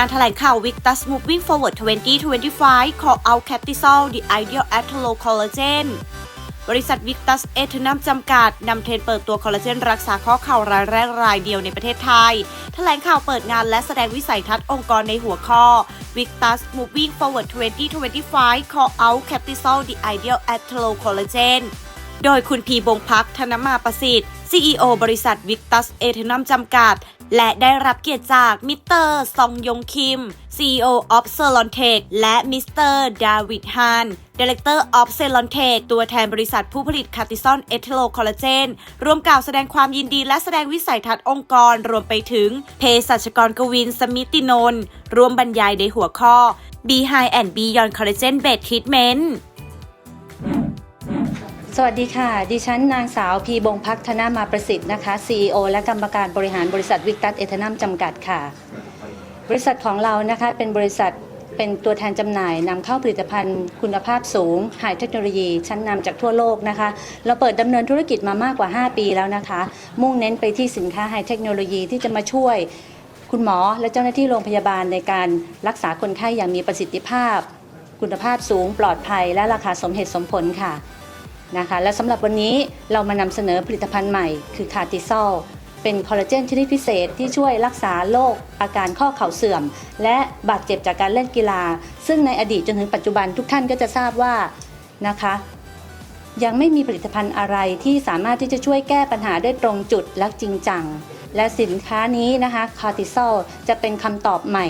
งานแถลงข่าว Victus Moving Forward 2025 Call out Captisol the ideal atolo collagen บริษัท Victus e t h e r n u m จำกัด นำเทรนด์เปิดตัวคอลลาเจนรักษาข้อเข่ารายแรกรายเดียวในประเทศไทย แถลงข่าวเปิดงานและแสดงวิสัยทัศน์องค์กรในหัวข้อ Victus Moving Forward 2025 Call out Captisol the ideal atolo collagen โดยคุณพีบงพักธนมาประสิทธิ์ CEO บริษัท Victus e t h e r n u m จำกัด และได้รับเกียรติจากมิสเตอร์ซองยงคิม CEO of c e l o n t e c h และมิสเตอร์ดาวิดฮัน Director of c e l o n t e c h ตัวแทนบริษัทผู้ผลิตคาติซอนเอทิโลคอลลาเจนร่วมกล่าวแสดงความยินดีและแสดงวิสัยทัศน์องค์กร รวมไปถึงเภสัชกรกวินสมิตินนท์ร่วมบรรยายในหัวข้อ Behind and Beyond Collagen Based Treatment สวัสดีค่ะ ดิฉันนางสาวพีบงพักธนามาประสิทธิ์นะคะ CEO และกรรมการบริหารบริษัทวิกตัสเอทนัมจำกัดค่ะ บริษัทของเรานะคะเป็นบริษัทเป็นตัวแทนจำหน่ายนำเข้าผลิตภัณฑ์คุณภาพสูงไฮเทคโนโลยี ชั้นนำจากทั่วโลกนะคะ เราเปิดดำเนินธุรกิจมามากกว่า 5 ปีแล้วนะคะ มุ่งเน้นไปที่สินค้าไฮเทคโนโลยีที่จะมาช่วยคุณหมอและเจ้าหน้าที่โรงพยาบาลในการรักษาคนไข้อย่างมีประสิทธิภาพ คุณภาพสูงปลอดภัย และราคาสมเหตุสมผลค่ะ นะคะ และสำหรับวันนี้เรามานำเสนอผลิตภัณฑ์ใหม่คือคาร์ติซอลเป็นคอลลาเจนชนิดพิเศษที่ช่วยรักษาโรคอาการข้อเข่าเสื่อม และบาดเจ็บจากการเล่นกีฬา ซึ่งในอดีตจนถึงปัจจุบันทุกท่านก็จะทราบว่านะคะยังไม่มีผลิตภัณฑ์อะไรที่สามารถที่จะช่วยแก้ปัญหาได้ตรงจุดและจริงจัง และสินค้านี้นะคะคาร์ติซอลจะเป็นคำตอบใหม่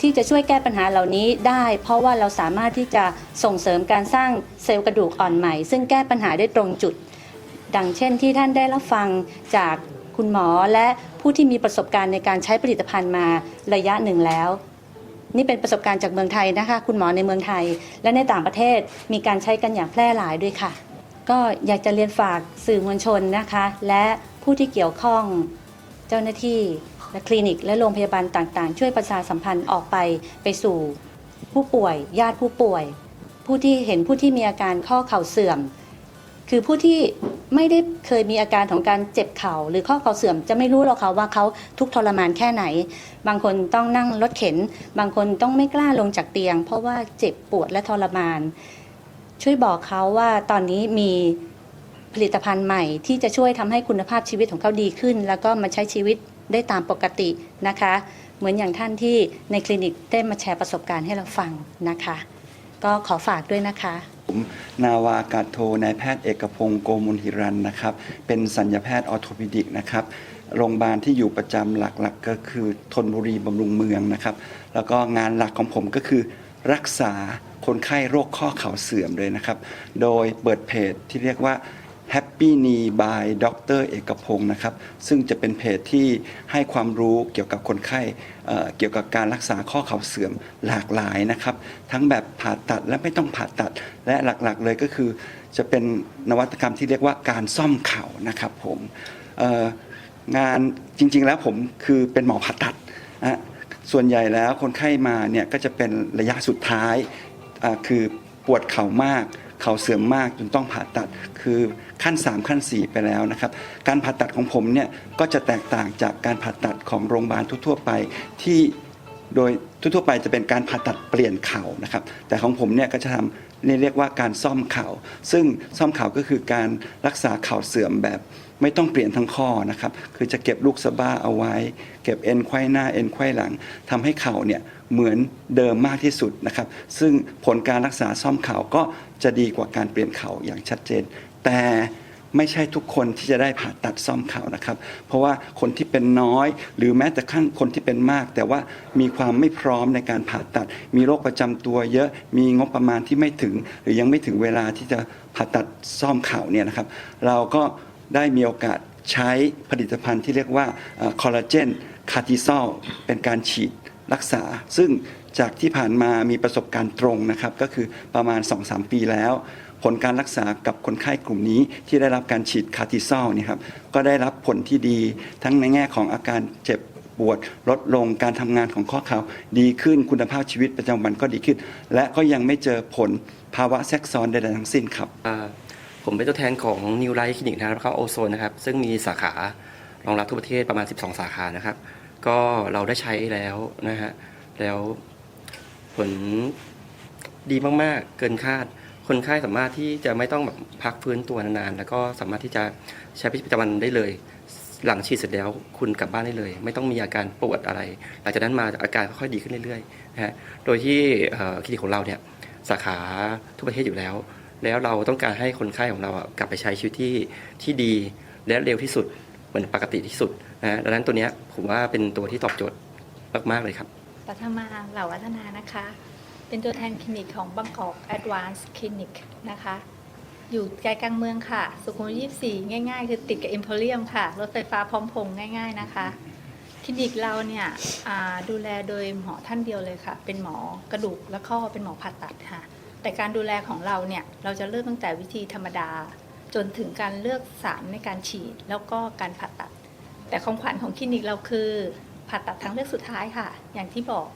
ที่จะช่วยแก้ปัญหาเหล่านี้ได้ เพราะว่าเราสามารถที่จะส่งเสริมการสร้างเซลล์กระดูกอ่อนใหม่ ซึ่งแก้ปัญหาได้ตรงจุด ดังเช่นที่ท่านได้รับฟังจากคุณหมอและผู้ที่มีประสบการณ์ในการใช้ผลิตภัณฑ์มาระยะหนึ่งแล้ว นี่เป็นประสบการณ์จากเมืองไทยนะคะ คุณหมอในเมืองไทย และในต่างประเทศมีการใช้กันอย่างแพร่หลายด้วยค่ะ ก็อยากจะเรียนฝากสื่อมวลชนนะคะ และผู้ที่เกี่ยวข้องเจ้าหน้าที่ และคลินิกและโรงพยาบาลต่างๆ ช่วยประชาสัมพันธ์ออกไปไปสู่ผู้ป่วย ญาติผู้ป่วย ผู้ที่เห็นผู้ที่มีอาการข้อเข่าเสื่อม คือผู้ที่ไม่ได้เคยมีอาการของการเจ็บเข่าหรือข้อเข่าเสื่อมจะไม่รู้หรอกค่ะว่าเขาทุกทรมานแค่ไหน บางคนต้องนั่งรถเข็น บางคนต้องไม่กล้าลงจากเตียง เพราะว่าเจ็บปวดและทรมาน ช่วยบอกเขาว่าตอนนี้มีผลิตภัณฑ์ใหม่ที่จะช่วยทำให้คุณภาพชีวิตของเขาดีขึ้น แล้วก็มาใช้ชีวิต ได้ตามปกตินะคะ เหมือนอย่างท่านที่ในคลินิกได้มาแชร์ประสบการณ์ให้เราฟังนะคะ ก็ขอฝากด้วยนะคะผมนาวากาโทนายแพทย์เอกพงศ์โกมุลหิรันนะครับ เป็นสัญญาแพทย์ออร์โทปิดิกนะครับ โรงพยาบาลที่อยู่ประจำหลักๆ ก็คือธนบุรีบำรุงเมืองนะครับ แล้วก็งานหลักของผมก็คือรักษาคนไข้โรคข้อเข่าเสื่อมเลยนะครับ โดยเปิดเพจที่เรียกว่า Happy n e e by ดรเอกพงศ์นะครับ ซึ่งจะเป็นเพจที่ให้ความรู้เกี่ยวกับคนไข้เเกี่ยวกับการรักษาข้อเข่าเสื่อมหลากหลายนะครับ ทั้งแบบผ่าตัดและไม่ต้องผ่าตัด และหลักๆเลยก็คือจะเป็นนวัตกรรมที่เรียกว่าการซ่อมเข่านะครับผมงานจริงๆแล้วผมคือเป็นหมอผ่าตัดนะส่วนใหญ่แล้วคนไข้มาเนี่ยก็จะเป็นระยะสุดท้ายคือปวดเข่ามาก เข่าเสื่อมมากจนต้องผ่าตัดคือขั้น 3 ขั้น 4 ไปแล้วนะครับ การผ่าตัดของผมเนี่ยก็จะแตกต่างจากการผ่าตัดของโรงพยาบาลทั่วๆไปที่โดยทั่วๆไปจะเป็นการผ่าตัดเปลี่ยนเข่านะครับ แต่ของผมเนี่ยก็จะทำนี่เรียกว่าการซ่อมเข่า ซึ่งซ่อมเข่าก็คือการรักษาเข่าเสื่อมแบบไม่ต้องเปลี่ยนทั้งข้อนะครับ คือจะเก็บลูกสะบ้าเอาไว้ เก็บเอ็นไขว้หน้าเอ็นไขว้หลังทำให้เข่าเนี่ยเหมือนเดิมมากที่สุดนะครับ ซึ่งผลการรักษาซ่อมเข่าก็ จะดีกว่าการเปลี่ยนเข่าอย่างชัดเจน แต่ไม่ใช่ทุกคนที่จะได้ผ่าตัดซ่อมเข่านะครับ เพราะว่าคนที่เป็นน้อย หรือแม้แต่ขั้นคนที่เป็นมาก แต่ว่ามีความไม่พร้อมในการผ่าตัด มีโรคประจำตัวเยอะมีงบประมาณที่ไม่ถึง หรือยังไม่ถึงเวลาที่จะผ่าตัดซ่อมเข่าเนี่ยนะครับ เราก็ได้มีโอกาสใช้ผลิตภัณฑ์ที่เรียกว่าคอลลาเจนคาร์ติซอลเป็นการฉีดรักษา ซึ่ง จากที่ผ่านมามีประสบการณ์ตรงนะครับ ก็คือประมาณ 2-3 ปีแล้ว ผลการรักษากับคนไข้กลุ่มนี้ที่ได้รับการฉีดคาร์ติซอลเนี่ยครับก็ได้รับผลที่ดีทั้งในแง่ของอาการเจ็บปวดลดลงการทำงานของข้อเข่าดีขึ้นคุณภาพชีวิตประจำวันก็ดีขึ้น และก็ยังไม่เจอผลภาวะแทรกซ้อนใดๆทั้งสิ้นครับผมเป็นตัวแทนของ New Life Clinic นะครับเข้าโอโซนนะครับ ซึ่งมีสาขารองรับทั่วประเทศประมาณ 12 สาขานะครับ ก็เราได้ใช้แล้วนะฮะแล้ว ผลดีมากๆ เกินคาด คนไข้สามารถที่จะไม่ต้องแบบพักฟื้นตัวนานๆ แล้วก็สามารถที่จะใช้ชีวิตประจำวันได้เลย หลังฉีดเสร็จแล้วคุณกลับบ้านได้เลย ไม่ต้องมีอาการปวดอะไร หลังจากนั้นมาอาการค่อยๆดีขึ้นเรื่อยๆนะฮะโดยที่เอ่อคลินิกของเราเนี่ยสาขาทุกประเทศอยู่แล้ว แล้วเราต้องการให้คนไข้ของเราอะกลับไปใช้ชีวิตที่ที่ดีและเร็วที่สุดเหมือนปกติที่สุดนะฮะดังนั้นตัวเนี้ยผมว่าเป็นตัวที่ตอบโจทย์มากๆเลยครับ ปัทมาเหล่าวัฒนานะคะ เป็นตัวแทนคลินิกของบางกอก Advanced Clinic นะคะ อยู่ใจกลางเมืองค่ะ สุขุมวิท24 ง่ายๆ คือติดกับ Emporium ค่ะ รถไฟฟ้าพร้อมพงง่าย ๆนะคะ คลินิกเราเนี่ยดูแลโดยหมอท่านเดียวเลยค่ะ เป็นหมอกระดูกและข้อเป็นหมอผ่าตัดค่ะ แต่การดูแลของเราเนี่ย เราจะเริ่มตั้งแต่วิธีธรรมดา จนถึงการเลือกสารในการฉีด แล้วก็การผ่าตัด แต่ของขวัญของคลินิกเราคือ ผ่าตัดทางเลือกสุดท้ายค่ะ อย่างที่บอก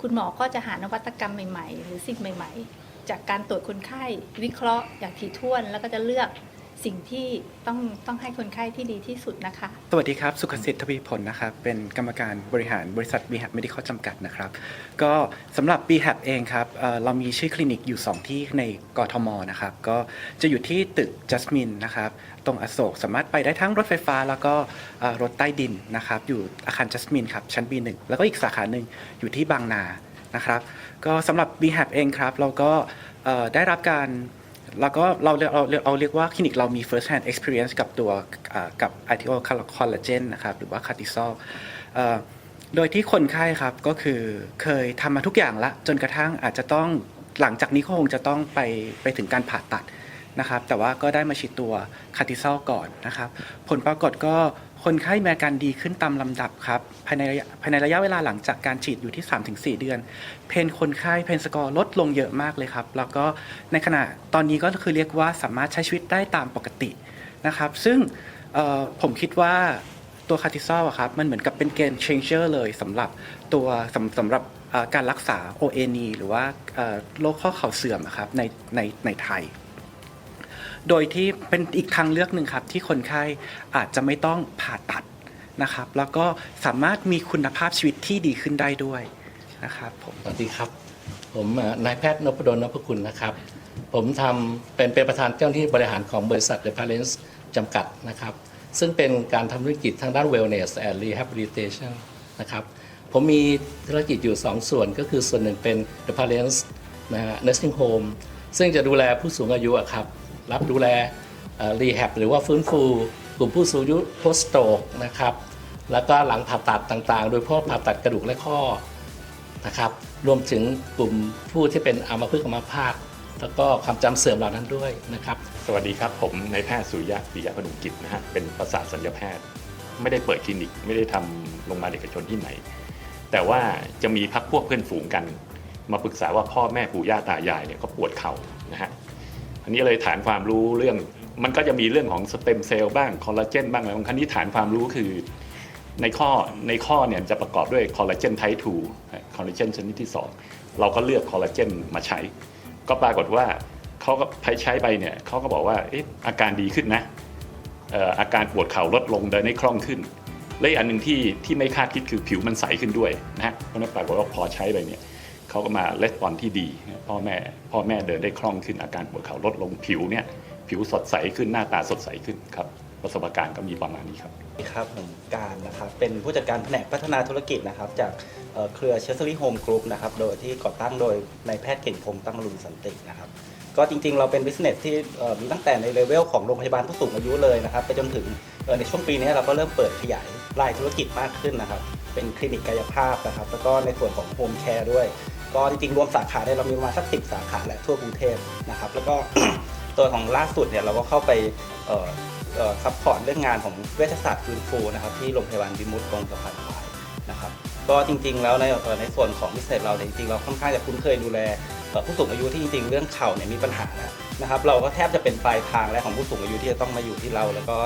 คุณหมอก็จะหานวัตกรรมใหม่ ๆ หรือสิ่งใหม่ ๆ จากการตรวจคนไข้วิเคราะห์อย่างถี่ถ้วน แล้วก็จะเลือก สิ่งที่ต้องต้องให้คนไข้ที่ดีที่สุดนะคะ สวัสดีครับ สุขสิทธิ์ทวีผลนะครับ เป็นกรรมการบริหารบริษัท b h a p Medical จำกัดนะครับ ก็สำหรับ b h a p เองครับเอ่อเรามีชื่อคลินิกอยู่ 2 ที่ในกทมนะครับ ก็จะอยู่ที่ตึก Jasmine นะครับ ตรงอโศกสามารถไปได้ทั้งรถไฟฟ้า แล้วก็เอ่อรถใต้ดินนะครับ อยู่อาคาร Jasmine ครับ ชั้น B1 แล้วก็อีกสาขาหนึ่งอยู่ที่บางนานะครับ ก็สำหรับ b h a p เองครับ เราก็เอ่อได้รับการ แล้วก็เราเราเราเรียกว่าคลินิกเรามี first hand experience กับตัวอ่ากับ i t o collagen นะครับ หรือว่าคาร์ติซอลโดยที่คนไข้ครับก็คือเคยทำมาทุกอย่างละ จนกระทั่งอาจจะต้องหลังจากนี้ก็คงจะต้องไปไปถึงการผ่าตัด นะครับแต่ว่าก็ได้มาฉีดตัวคาติซอลก่อนนะครับผลปรากฏก็คนไข้มีอาการดีขึ้นตามลำดับครับภายในระยะภายในระยะเวลาหลังจากการฉีดอยู่ที่ 3-4 เดือน เพนคนไข้เพนสกอร์ลดลงเยอะมากเลยครับ แล้วก็ในขณะตอนนี้ก็คือเรียกว่าสามารถใช้ชีวิตได้ตามปกตินะครับ ซึ่งผมคิดว่าตัวคาติซอลอะครับมันเหมือนกับเป็นเกม changer เลยสำหรับตัวสำสำหรับการรักษา ONE หรือว่าโรคข้อเข่าเสื่อมครับในในในไทย โดยที่เป็นอีกทางเลือกหนึ่งครับ ที่คนไข้อาจจะไม่ต้องผ่าตัดนะครับ แล้วก็สามารถมีคุณภาพชีวิตที่ดีขึ้นได้ด้วยนะครับผมสวัสดีครับ ผมนายแพทย์นพดลนพคุณนะครับ ผมทำเป็นเป็นประธานเจ้าหน้าที่บริหารของบริษัท The Parents จำกัดนะครับ ซึ่งเป็นการทำธุรกิจทางด้าน Wellness and Rehabilitation นะครับผมมีธุรกิจอยู่ 2 ส่วนก็คือส่วนหนึ่งเป็น The Parents นะฮะ Nursing Home ซึ่งจะดูแลผู้สูงอายุครับ รับดูแลรีแฮบหรือว่าฟื้นฟูกลุ่มผู้สูงอายุ post stroke นะครับ แล้วก็หลังผ่าตัดต่างๆ โดยเฉพาะผ่าตัดกระดูกและข้อนะครับรวมถึงกลุ่มผู้ที่เป็นอัมพฤกษ์อัมพาตแล้วก็ความจำเสื่อมเหล่านั้นด้วยนะครับ สวัสดีครับผมนายแพทย์สุริยะปิยะพดุกิจนะฮะเป็นประสาทสัญญแพทย์ ไม่ได้เปิดคลินิก ไม่ได้ทำโรงพยาบาลเอกชนที่ไหน แต่ว่าจะมีพักพวกเพื่อนฝูงกัน มาปรึกษาว่าพ่อแม่ปู่ย่าตายายเนี่ยเขาปวดเข่านะฮะ อันนี้เลยฐานความรู้เรื่อง มันก็จะมีเรื่องของสเต็มเซลล์บ้างคอลลาเจนบ้างอะไรบางครั้งนี้ฐานความรู้คือในข้อในข้อเนี่ยจะประกอบด้วยคอลลาเจนไทป์2คอลลาเจนชนิดที่ 2 เราก็เลือกคอลลาเจนมาใช้ ก็ปรากฏว่าเขาก็ใช้ไปเนี่ยเขาก็บอกว่าออาการดีขึ้นนะอออาการปวดเข่าลดลงเดินได้คล่องขึ้น และอีกอันหนึ่งที่ที่ไม่คาดคิดคือผิวมันใสขึ้นด้วยนะฮะเพราะฉะนั้นปรากฏว่าพอใช้ไปเนี่ย เขาก็มาเลสปอนที่ดี พ่อแม่พ่อแม่เดินได้คล่องขึ้นอาการปวดเข่าลดลงผิวเนี่ยผิวสดใสขึ้นหน้าตาสดใสขึ้นครับประสบการณ์ก็มีประมาณนี้ครับครับผมการนะครับเป็นผู้จัดการแผนกพัฒนาธุรกิจนะครับ จากเเครือเชสซี่โฮมกรุ๊ปนะครับโดยที่ก่อตั้งโดยนายแพทย์เก่งพงษ์ตั้งรุนสันตินะครับก็จริงๆ เราเป็นบิสเนสที่มีตั้งแต่ในเลเวลของโรงพยาบาลผู้สูงอายุเลยนะครับไปจนถึงในช่วงปีนี้เราก็เริ่มเปิดขยายรายธุรกิจมากขึ้นนะครับ เป็นคลินิกกายภาพนะครับ แล้วก็ในส่วนของโฮมแคร์ด้วย ก็จริงๆรวมสาขาเนี่ยเรามีประมาณสักสิสาขาแหละทั่วกรุงเทพนะครับแล้วก็ตัวของล่าสุดเนี่ยเราก็เข้าไปเอ่อเอ่อซัพพอร์ตเรื่องงานของเวชศาสตร์ฟื้นฟูนะครับที่โรงพยาบาลวิมุตตรงสะพานควายนะครับก็จริงๆแล้วในในส่วนของพิเศษเราเนี่ยจริงๆเราค่อนข้างจะคุ้นเคยดูแลผู้สูงอายุที่จริงๆเรื่องเข่าเนี่ยมีปัญหานะครับเราก็แทบจะเป็นปลายทางแล้วของผู้สูงอายุที่จะต้องมาอยู่ที่เรา แล้วก็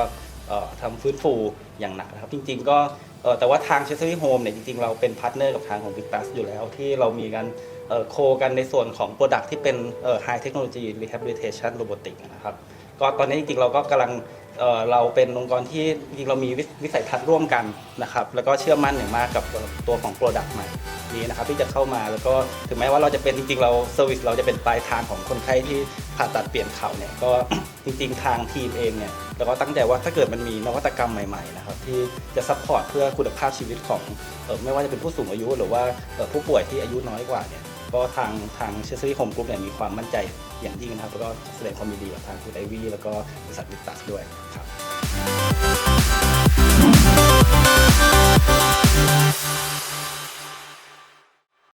เอ่อทำฟื้นฟูอย่างหนักนะครับจริง ๆ ก็ แต่ว่าทางเชสเซอรี่โฮมเนี่ยจริงๆ เราเป็นพาร์ทเนอร์กับทางของ Big t a s อยู่แล้วที่เรามีกันโคกันในส่วนของโปรดักที่เป็นเอ่อ High Technology Rehabilitation Robotic นะครับก็ตอนนี้จริงๆ เราก็กำลังเเราเป็นองค์กรที่จริงเรามีวิสัยทัศน์ร่วมกันนะครับแล้วก็เชื่อมั่นอย่างมากกับตัวของ Product ใหม่นี้นะครับที่จะเข้ามาแล้วก็ถึงแม้ว่าเราจะเป็นจริงๆ เราเซอร์วิสเราจะเป็นปลายทางของคนไข้ที่ผ่าตัดเปลี่ยนเข่าเนี่ยก็จริงๆ ทางทีมเองเนี่ย เราก็ตั้งใจว่าถ้าเกิดมันมีนวัตกรรมใหม่ๆนะครับที่จะซัพพอร์ตเพื่อคุณภาพชีวิตของออไม่ว่าจะเป็นผู้สูงอายุ หรือว่าออผู้ป่วยที่อายุน้อยกว่าเนี่ยก็ทางทางเชสซี่โฮมกรุ๊ปเนี่ยมีความมั่นใจอย่างยิ่งนะครับ แล้วก็แสดงความยินดีกับทางคุณไอวี่แล้วก็บริษัทวิตัสด้วยครับผ